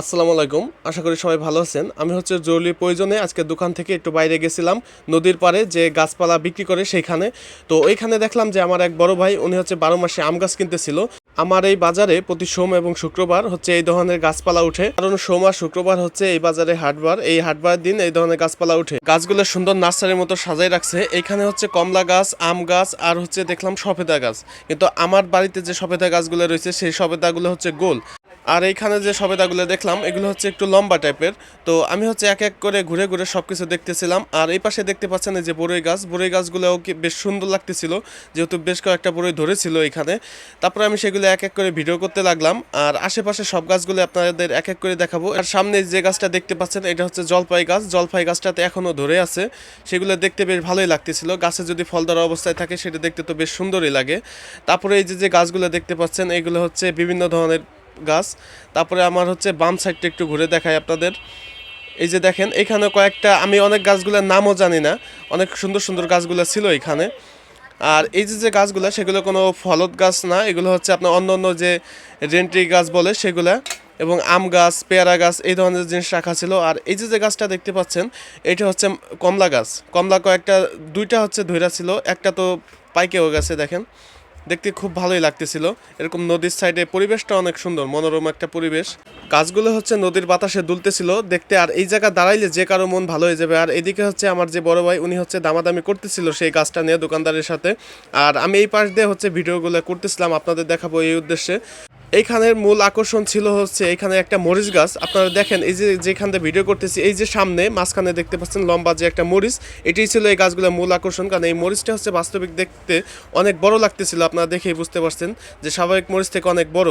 আসসালামু আলাইকুম। আশা করি সবাই ভালো আছেন। আমি হচ্ছে জরুরি প্রয়োজনে আজকে দোকান থেকে একটু বাইরে গেছিলাম নদীর পাড়ে যে গাছপালা বিক্রি করে সেইখানে। তো ওইখানে দেখলাম যে আমার এক বড় ভাই, উনি হচ্ছে বারো মাসে আম গাছ কিনতেছিল। আমার এই বাজারে প্রতি সোম এবং শুক্রবার হচ্ছে এই ধরনের গাছপালা উঠে। কারণ সোম আর শুক্রবার হচ্ছে এই বাজারে হাটবার। এই হাটবার দিন এই ধরনের গাছপালা উঠে। গাছগুলো সুন্দর নার্সারির মতো সাজাই রাখছে। এখানে হচ্ছে কমলা গাছ, আম গাছ আর হচ্ছে দেখলাম সফেদা গাছ। কিন্তু আমার বাড়িতে যে সফেদা গাছগুলো রয়েছে, সেই সফেদাগুলো হচ্ছে গোল। আর এইখানে যে সবেদাগুলো দেখলাম, এগুলো হচ্ছে একটু লম্বা টাইপের। তো আমি হচ্ছে এক এক করে ঘুরে ঘুরে সব কিছু দেখতেছিলাম। আর এই পাশে দেখতে পাচ্ছেন যে বড়ই গাছ। বড়ই গাছগুলোও কি বেশ সুন্দর লাগতেছিল। যেহেতু বেশ কয়েকটা বড়ই ধরেছিল এখানে। তারপরে আমি সেগুলো এক এক করে ভিডিও করতে লাগলাম। আর আশেপাশে সব গাছগুলো আপনাদের এক এক করে দেখাবো। আর সামনে যে গাছটা দেখতে পাচ্ছেন, এটা হচ্ছে জলপাই গাছ। জলপাই গাছটাতে এখনও ধরে আছে। সেগুলো দেখতে বেশ ভালোই লাগতেছিল। গাছে যদি ফল ধরা অবস্থায় থাকে, সেটা দেখতে তো বেশ সুন্দরই লাগে। তারপরে এই যে যে গাছগুলো দেখতে পাচ্ছেন, এগুলো হচ্ছে বিভিন্ন ধরনের গাছ। তারপরে আমার হচ্ছে বাম সাইডটা একটু ঘুরে দেখাই আপনাদের। এই যে দেখেন, এখানে কয়েকটা, আমি অনেক গাছগুলোর নামও জানি না, অনেক সুন্দর সুন্দর গাছগুলো ছিল এখানে। আর এই যে যে গাছগুলো, সেগুলো কোনো ফলত গাছ না, এগুলো হচ্ছে আপনার অন্য অন্য যে রেন্ট্রি গাছ বলে সেগুলা, এবং আম গাছ, পেয়ারা গাছ, এই ধরনের জিনিস রাখা ছিল। আর এই যে যে গাছটা দেখতে পাচ্ছেন, এটা হচ্ছে কমলা গাছ। কমলা কয়েকটা, দুইটা হচ্ছে ধৈরা ছিল, একটা তো পাইকেও গেছে, দেখেন। দেখতে খুব ভালোই লাগতেছিল। এরকম নদীর সাইডে পরিবেশটা অনেক সুন্দর, মনোরম একটা পরিবেশ। গাছগুলো হচ্ছে নদীর বাতাসে দুলতেছিল, দেখতে আর এই জায়গা দাঁড়াইলে যে কারও মন ভালো হয়ে যাবে। আর এদিকে হচ্ছে আমার যে বড় ভাই, উনি হচ্ছে দামাদামি করতেছিল সেই গাছটা নিয়ে দোকানদারের সাথে। আর আমি এই পাশ দিয়ে হচ্ছে ভিডিওগুলো করতেছিলাম, আপনাদের দেখাবো এই উদ্দেশ্যে। এইখানের মূল আকর্ষণ ছিল হচ্ছে এখানে একটা মরিচ গাছ। আপনারা দেখেন, এই যে যেখান থেকে ভিডিও করতেছি, এই যে সামনে মাঝখানে দেখতে পাচ্ছেন লম্বা যে একটা মরিচ এটাই ছিল এই গাছগুলোর মূল আকর্ষণ। কারণ এই মরিচটা হচ্ছে বাস্তবিক দেখতে অনেক বড় লাগতেছিল, আপনারা দেখেই বুঝতে পারছেন যে স্বাভাবিক মরিচ থেকে অনেক বড়।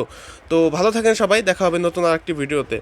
তো ভালো থাকেন সবাই, দেখা হবে নতুন আরেকটি ভিডিওতে।